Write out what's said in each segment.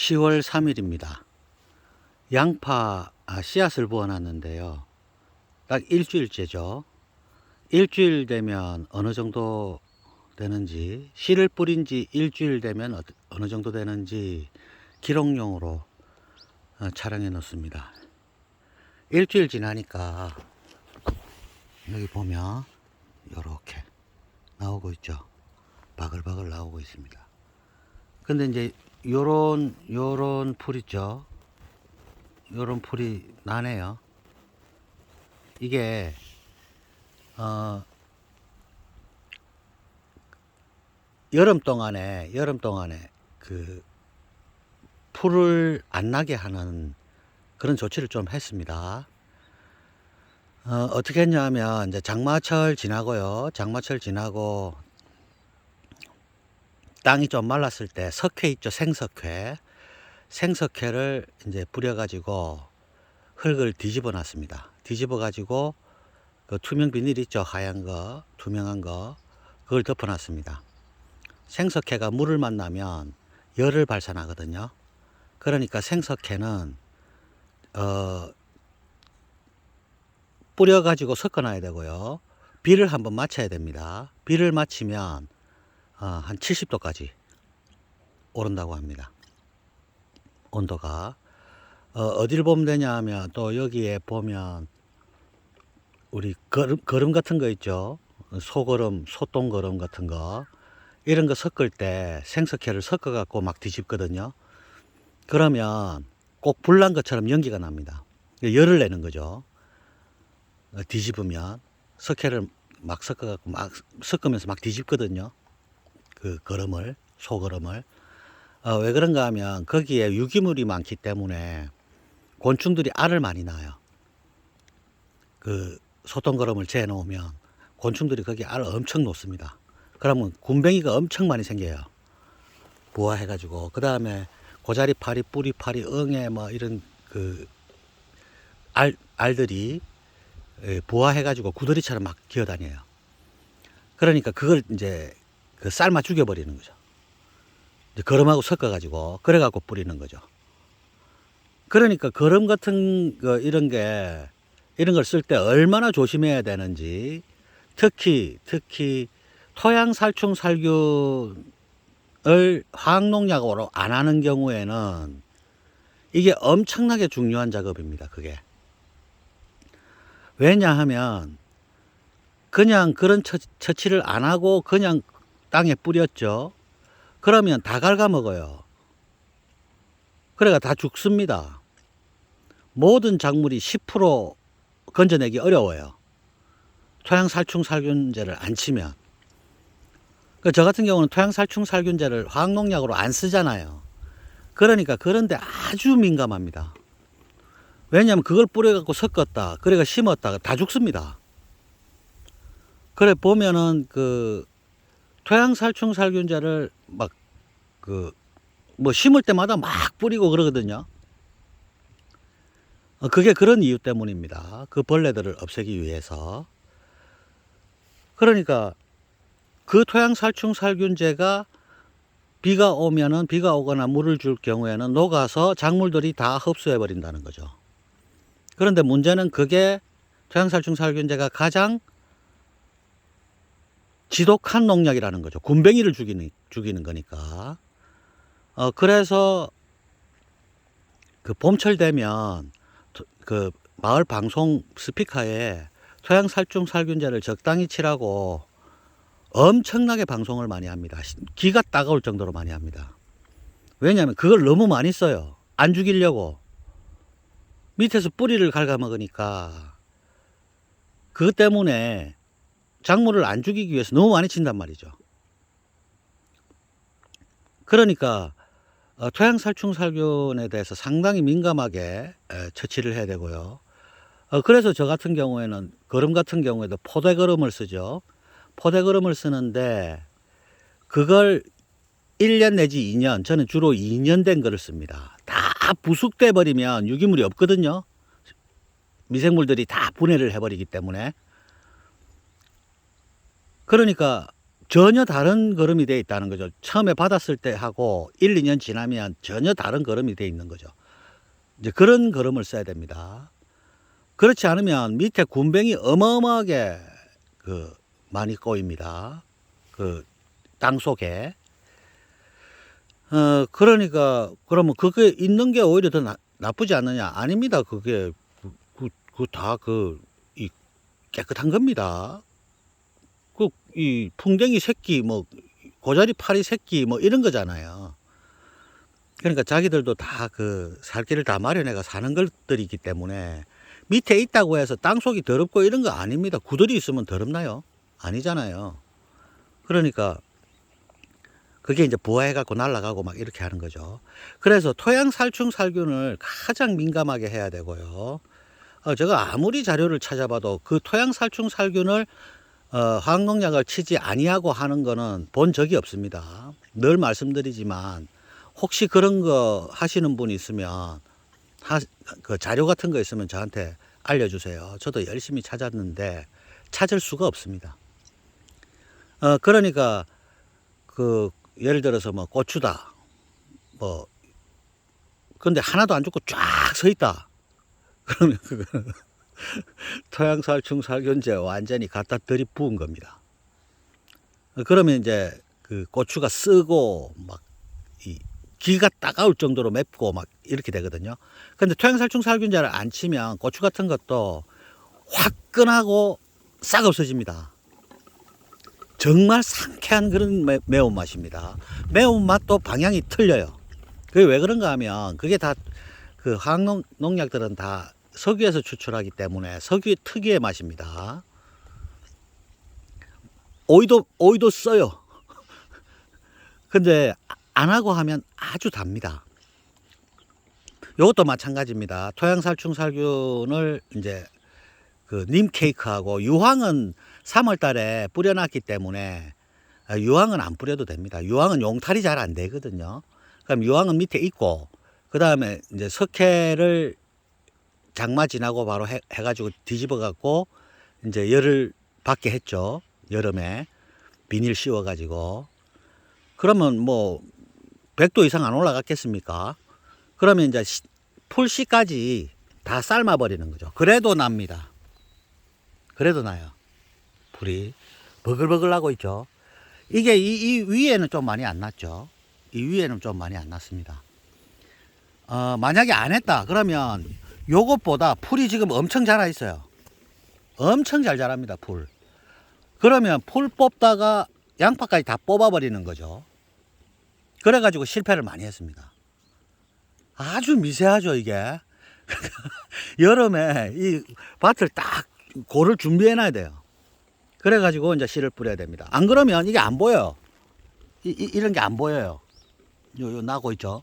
10월 3일입니다. 양파 아, 씨앗을 부어놨는데요. 딱 일주일째죠. 일주일 되면 어느 정도 되는지, 씨를 뿌린 지 일주일 되면 어- 어느 정도 되는지 기록용으로 어, 촬영해 놓습니다. 일주일 지나니까 여기 보면 이렇게 나오고 있죠. 바글바글 나오고 있습니다. 근데 이제 요런 요런 풀 있죠. 요런 풀이 나네요. 이게 어 여름 동안에 여름 동안에 그 풀을 안 나게 하는 그런 조치를 좀 했습니다. 어, 어떻게 했냐면 이제 장마철 지나고요. 장마철 지나고 땅이 좀 말랐을 때 석회 있죠 생석회. 생석회를 이제 뿌려가지고 흙을 뒤집어 놨습니다. 뒤집어 가지고 그 투명 비닐 있죠 하얀 거 투명한 거. 그걸 덮어 놨습니다. 생석회가 물을 만나면 열을 발산하거든요. 그러니까 생석회는 어 뿌려 가지고 섞어 놔야 되고요. 비를 한번 맞춰야 됩니다. 비를 맞추면 어, 한 70도까지 오른다고 합니다. 온도가 어, 어디를 보면 되냐 하면 또 여기에 보면 우리 거름, 거름 같은 거 있죠. 소거름, 소똥거름 같은 거 이런 거 섞을 때 생석회를 섞어 갖고 막 뒤집거든요. 그러면 꼭 불난 것처럼 연기가 납니다. 열을 내는 거죠. 어, 뒤집으면 석회를 막 섞어 갖고 막 섞으면서 막 뒤집거든요. 그 거름을 소거름을 어, 왜 그런가 하면 거기에 유기물이 많기 때문에 곤충들이 알을 많이 낳아요. 그 소똥거름을 재어 놓으면 곤충들이 거기 알을 엄청 놓습니다. 그러면 군뱅이가 엄청 많이 생겨요. 부화해 가지고 그 다음에 고자리 파리 뿌리 파리 응애 뭐 이런 그 알, 알들이 예, 부화해 가지고 구더리처럼 막 기어다녀요. 그러니까 그걸 이제 그 삶아 죽여버리는 거죠. 이제 거름하고 섞어가지고 그래갖고 뿌리는 거죠. 그러니까 거름 같은 거 이런 게 이런 걸 쓸 때 얼마나 조심해야 되는지 특히 특히 토양 살충 살균을 화학농약으로 안 하는 경우에는 이게 엄청나게 중요한 작업입니다. 그게 왜냐하면 그냥 그런 처, 처치를 안 하고 그냥 땅에 뿌렸죠. 그러면 다 갉아먹어요. 그래가 다 죽습니다. 모든 작물이 10% 건져내기 어려워요. 토양 살충 살균제를 안 치면. 그저 같은 경우는 토양 살충 살균제를 화학농약으로 안 쓰잖아요. 그러니까 그런데 아주 민감합니다. 왜냐하면 그걸 뿌려갖고 섞었다. 그래가 심었다. 다 죽습니다. 그래 보면은 그 토양 살충 살균제를 막 그 뭐 심을 때마다 막 뿌리고 그러거든요. 어, 그게 그런 이유 때문입니다. 그 벌레들을 없애기 위해서. 그러니까 그 토양 살충 살균제가 비가 오면은 비가 오거나 물을 줄 경우에는 녹아서 작물들이 다 흡수해 버린다는 거죠. 그런데 문제는 그게 토양 살충 살균제가 가장 지독한 농약이라는 거죠. 군뱅이를 죽이는, 죽이는 거니까. 어, 그래서 그 봄철 되면 토- 그 마을 방송 스피커에 토양 살충 살균제를 적당히 치라고 엄청나게 방송을 많이 합니다. 시- 기가 따가울 정도로 많이 합니다. 왜냐하면 그걸 너무 많이 써요. 안 죽이려고. 밑에서 뿌리를 갉아먹으니까 그것 때문에 작물을 안 죽이기 위해서 너무 많이 친단 말이죠. 그러니까 어, 토양 살충 살균에 대해서 상당히 민감하게 에, 처치를 해야 되고요. 어, 그래서 저 같은 경우에는 거름 같은 경우에도 포대 거름을 쓰죠. 포대 거름을 쓰는데 그걸 1년 내지 2년, 저는 주로 2년 된 거를 씁니다. 다 부숙돼 버리면 유기물이 없거든요. 미생물들이 다 분해를 해버리기 때문에. 그러니까 전혀 다른 걸음이 돼 있다는 거죠. 처음에 받았을 때 하고 1, 2년 지나면 전혀 다른 걸음이 돼 있는 거죠. 이제 그런 걸음을 써야 됩니다. 그렇지 않으면 밑에 군뱅이 어마어마하게 그 많이 꼬입니다. 그 땅 속에. 어, 그러니까, 그러면 그게 있는 게 오히려 더 나, 나쁘지 않느냐? 아닙니다. 그게, 그, 그, 그 다 그, 이, 깨끗한 겁니다. 그, 이, 풍뎅이 새끼, 뭐, 고자리 파리 새끼, 뭐, 이런 거잖아요. 그러니까 자기들도 다 그, 살 길을 다 마련해가 사는 것들이기 때문에 밑에 있다고 해서 땅 속이 더럽고 이런 거 아닙니다. 구들이 있으면 더럽나요? 아니잖아요. 그러니까, 그게 이제 부화해 갖고 날아가고 막 이렇게 하는 거죠. 그래서 토양 살충 살균을 가장 민감하게 해야 되고요. 어, 제가 아무리 자료를 찾아봐도 그 토양 살충 살균을 어, 화학농약을 치지 아니하고 하는 거는 본 적이 없습니다. 늘 말씀드리지만 혹시 그런 거 하시는 분 있으면 하, 그 자료 같은 거 있으면 저한테 알려주세요. 저도 열심히 찾았는데 찾을 수가 없습니다. 어, 그러니까 그 예를 들어서 뭐 고추다 뭐 근데 하나도 안 죽고 쫙 서 있다 그러면 그거는 토양살충 살균제 완전히 갖다 들이부은 겁니다 그러면 이제 그 고추가 쓰고 막 이 기가 따가울 정도로 맵고 막 이렇게 되거든요 근데 토양살충 살균제를 안 치면 고추 같은 것도 화끈하고 싹 없어집니다 정말 상쾌한 그런 매, 매운맛입니다. 매운맛도 방향이 틀려요. 그게 왜 그런가 하면 그게 다그 화학 농약들은 다 석유에서 추출하기 때문에 석유의 특유의 맛입니다. 오이도 오이도 써요. 근데 안 하고 하면 아주 답니다. 이것도 마찬가지입니다. 토양살충 살균을 이제 그 님 케이크하고 유황은 3월 달에 뿌려놨기 때문에 아, 유황은 안 뿌려도 됩니다. 유황은 용탈이 잘 안 되거든요. 그럼 유황은 밑에 있고, 그 다음에 이제 석회를 장마 지나고 바로 해, 해가지고 뒤집어 갖고 이제 열을 받게 했죠. 여름에. 비닐 씌워 가지고. 그러면 뭐 100도 이상 안 올라갔겠습니까? 그러면 이제 시- 풀씨까지 다 삶아 버리는 거죠. 그래도 납니다. 그래도 나요. 불이 버글버글 나고 있죠. 이게 이, 이 위에는 좀 많이 안 났죠. 이 위에는 좀 많이 안 났습니다. 어, 만약에 안 했다 그러면 요것보다 풀이 지금 엄청 자라 있어요. 엄청 잘 자랍니다, 풀. 그러면 풀 뽑다가 양파까지 다 뽑아버리는 거죠. 그래가지고 실패를 많이 했습니다. 아주 미세하죠, 이게. 여름에 이 밭을 딱 고를 준비해놔야 돼요. 그래가지고 이제 씨를 뿌려야 됩니다. 안 그러면 이게 안 보여요. 이, 이, 런 게 안 보여요. 요, 요 나고 있죠.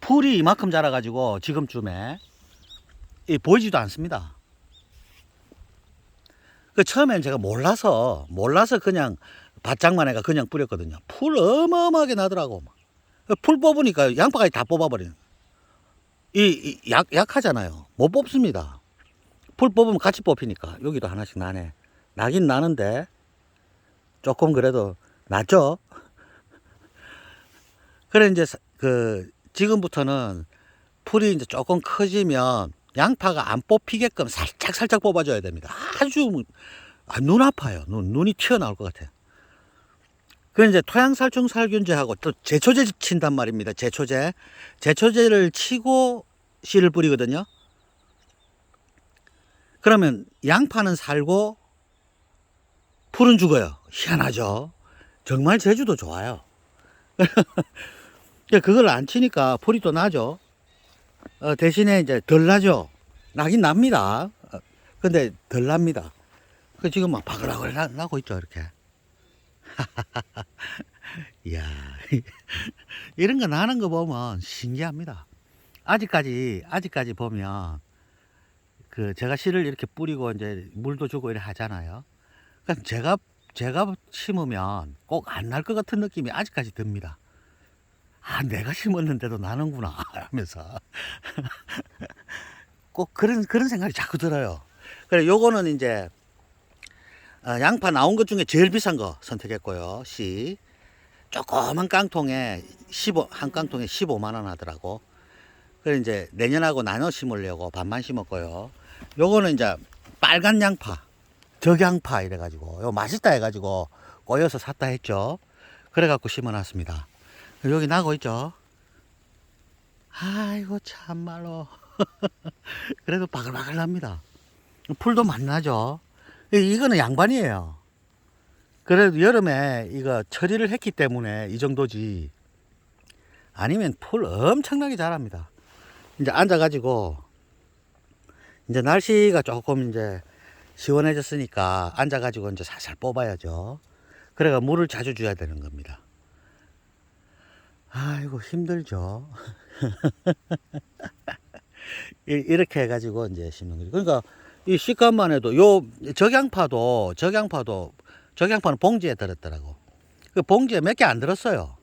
풀이 이만큼 자라가지고 지금쯤에 이 보이지도 않습니다. 그 처음엔 제가 몰라서 몰라서 그냥 바짝만 해가 그냥 뿌렸거든요. 풀 어마어마하게 나더라고. 그풀 뽑으니까 양파까지 다 뽑아버리는. 이, 이 약, 약하잖아요. 못 뽑습니다. 풀 뽑으면 같이 뽑히니까 여기도 하나씩 나네. 나긴 나는데 조금 그래도 낫죠. 그래 이제 사- 그 지금부터는 풀이 이제 조금 커지면 양파가 안 뽑히게끔 살짝 살짝 뽑아줘야 됩니다. 아주 아, 눈 아파요. 눈 눈이 튀어나올 것 같아요. 그 이제 토양살충 살균제하고 또 제초제 친단 말입니다. 제초제 제초제를 치고 씨를 뿌리거든요. 그러면 양파는 살고 풀은 죽어요. 희한하죠. 정말 제주도 좋아요. 그걸 안 치니까 풀이 또 나죠. 어, 대신에 이제 덜 나죠. 나긴 납니다. 어, 근데 덜 납니다. 그 지금 막 바글바글 나, 나고 있죠, 이렇게. 이야, 이런 거 나는 거 보면 신기합니다. 아직까지, 아직까지 보면 그 제가 씨를 이렇게 뿌리고 이제 물도 주고 이렇게 하잖아요. 그러니까 제가 제가 심으면 꼭 안 날 것 같은 느낌이 아직까지 듭니다. 아, 내가 심었는데도 나는구나 하면서 꼭 그런 그런 생각이 자꾸 들어요. 그래 요거는 이제 어, 양파 나온 것 중에 제일 비싼 거 선택했고요. C. 조그만 깡통에 15, 한 깡통에 15만 원 하더라고. 그래 이제 내년하고 나눠 심으려고 반만 심었고요. 요거는 이제 빨간 양파, 적양파 이래가지고 요 맛있다 해가지고 꼬여서 샀다 했죠. 그래갖고 심어놨습니다. 여기 나고 있죠. 아이고 참말로 그래도 바글바글합니다. 풀도 많이 나죠. 이- 이거는 양반이에요. 그래도 여름에 이거 처리를 했기 때문에 이 정도지. 아니면 풀 엄청나게 자랍니다. 이제 앉아가지고 이제 날씨가 조금 이제 시원해졌으니까 앉아가지고 이제 살살 뽑아야죠. 그래가 물을 자주 줘야 되는 겁니다. 아이고 힘들죠. 이- 이렇게 해가지고 이제 심는 거죠. 그러니까 이 식감만 해도 요 적양파도 적양파도 적양파는 봉지에 들었더라고. 그 봉지에 몇 개 안 들었어요.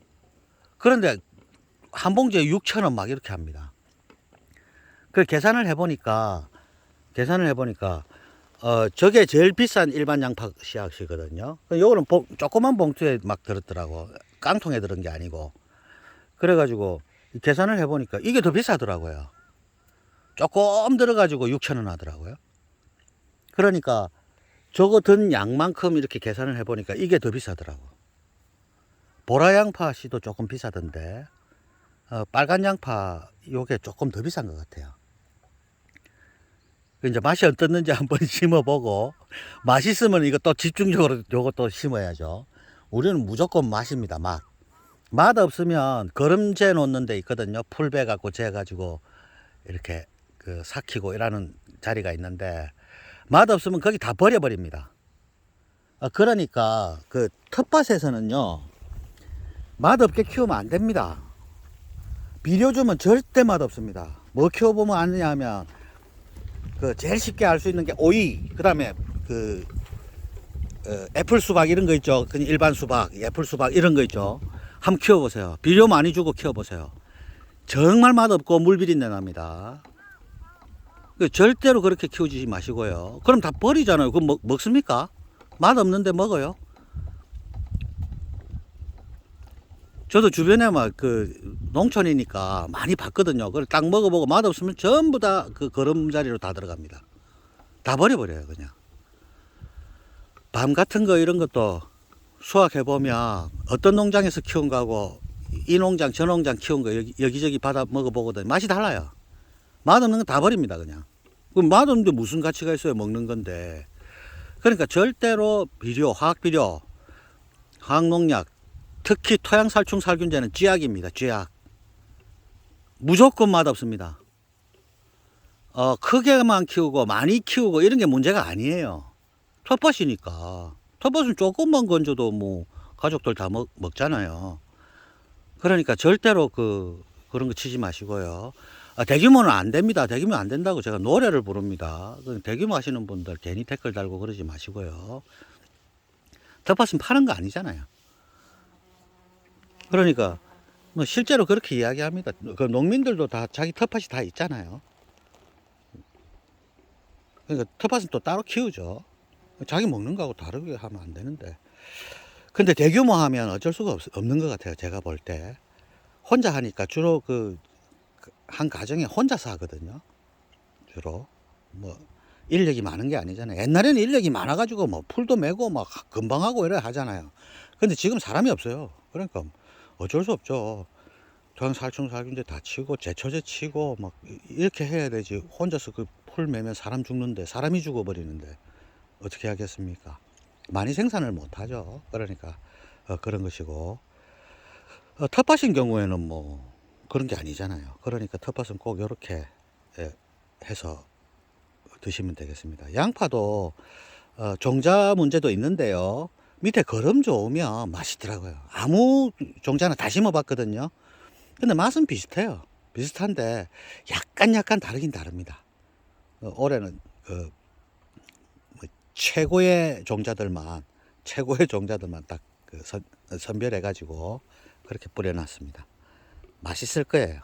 그런데 한 봉지에 6천 원 막 이렇게 합니다. 그 계산을 해보니까 계산을 해보니까 어 저게 제일 비싼 일반 양파 씨앗이거든요. 그 요거는 봉, 조그만 봉투에 막 들었더라고. 깡통에 들은 게 아니고. 그래가지고 계산을 해보니까 이게 더 비싸더라고요. 조금 들어가지고 6천 원 하더라고요. 그러니까 저거 든 양만큼 이렇게 계산을 해보니까 이게 더 비싸더라고. 보라 양파 씨도 조금 비싸던데 어, 빨간 양파 요게 조금 더 비싼 것 같아요. 그 이제 맛이 어떻는지 한번 심어보고 맛있으면 이거 또 집중적으로 또 심어야죠. 우리는 무조건 맛입니다. 맛. 맛 없으면 거름 재 놓는 데 있거든요. 풀베 갖고 재 가지고 이렇게 그 삭히고 이라는 자리가 있는데 맛 없으면 거기 다 버려버립니다. 아, 그러니까 그 텃밭에서는요 맛 없게 키우면 안 됩니다. 비료 주면 절대 맛 없습니다. 뭐 키워보면 아느냐 하면 그 제일 쉽게 알 수 있는 게 오이, 그 다음에 그 어, 애플 수박 이런 거 있죠. 그냥 일반 수박, 애플 수박 이런 거 있죠. 한번 키워보세요. 비료 많이 주고 키워보세요. 정말 맛없고 물비린내 납니다. 그 절대로 그렇게 키우지 마시고요. 그럼 다 버리잖아요. 그럼 먹, 먹습니까? 맛 없는데 먹어요. 저도 주변에 막 그 농촌이니까 많이 봤거든요. 그걸 딱 먹어보고 맛 없으면 전부 다 그 거름자리로 다 들어갑니다. 다 버려버려요, 그냥. 밤 같은 거 이런 것도 수확해 보면 어떤 농장에서 키운 거하고 이 농장, 저 농장 키운 거 여기, 여기저기 받아 먹어보거든. 맛이 달라요. 맛없는 건 다 버립니다, 그냥. 그 맛없는데 무슨 가치가 있어요, 먹는 건데. 그러니까 절대로 비료, 화학 비료, 화학 농약, 특히 토양살충 살균제는 쥐약입니다. 쥐약. 무조건 맛없습니다. 어, 크게만 키우고 많이 키우고 이런 게 문제가 아니에요. 텃밭이니까. 텃밭은 조금만 건져도 뭐 가족들 다 먹, 먹잖아요. 그러니까 절대로 그 그런 거 치지 마시고요. 아, 대규모는 안 됩니다. 대규모 안 된다고 제가 노래를 부릅니다. 그 대규모 하시는 분들 괜히 댓글 달고 그러지 마시고요. 텃밭은 파는 거 아니잖아요. 그러니까 뭐 실제로 그렇게 이야기합니다. 그 농민들도 다 자기 텃밭이 다 있잖아요. 그러니까 텃밭은 또 따로 키우죠. 자기 먹는 거하고 다르게 하면 안 되는데. 근데 대규모 하면 어쩔 수가 없, 없는 것 같아요. 제가 볼 때. 혼자 하니까 주로 그, 그한 가정에 혼자서 하거든요. 주로. 뭐, 인력이 많은 게 아니잖아요. 옛날에는 인력이 많아가지고 뭐 풀도 메고 막 금방 하고 이래 하잖아요. 근데 지금 사람이 없어요. 그러니까 어쩔 수 없죠. 토양 살충 살균제 다 치고 제초제 치고 막 이렇게 해야 되지. 혼자서 그 풀 매면 사람 죽는데 사람이 죽어버리는데 어떻게 하겠습니까? 많이 생산을 못 하죠. 그러니까 어, 그런 것이고 어, 텃밭인 경우에는 뭐 그런 게 아니잖아요. 그러니까 텃밭은 꼭 이렇게 예, 해서 드시면 되겠습니다. 양파도 어, 종자 문제도 있는데요. 밑에 거름 좋으면 맛있더라고요. 아무 종자나 다 심어봤거든요. 근데 맛은 비슷해요. 비슷한데 약간 약간 다르긴 다릅니다. 어, 올해는 그뭐 최고의 종자들만 최고의 종자들만 딱 그 선별해 가지고 그렇게 뿌려놨습니다. 맛있을 거예요.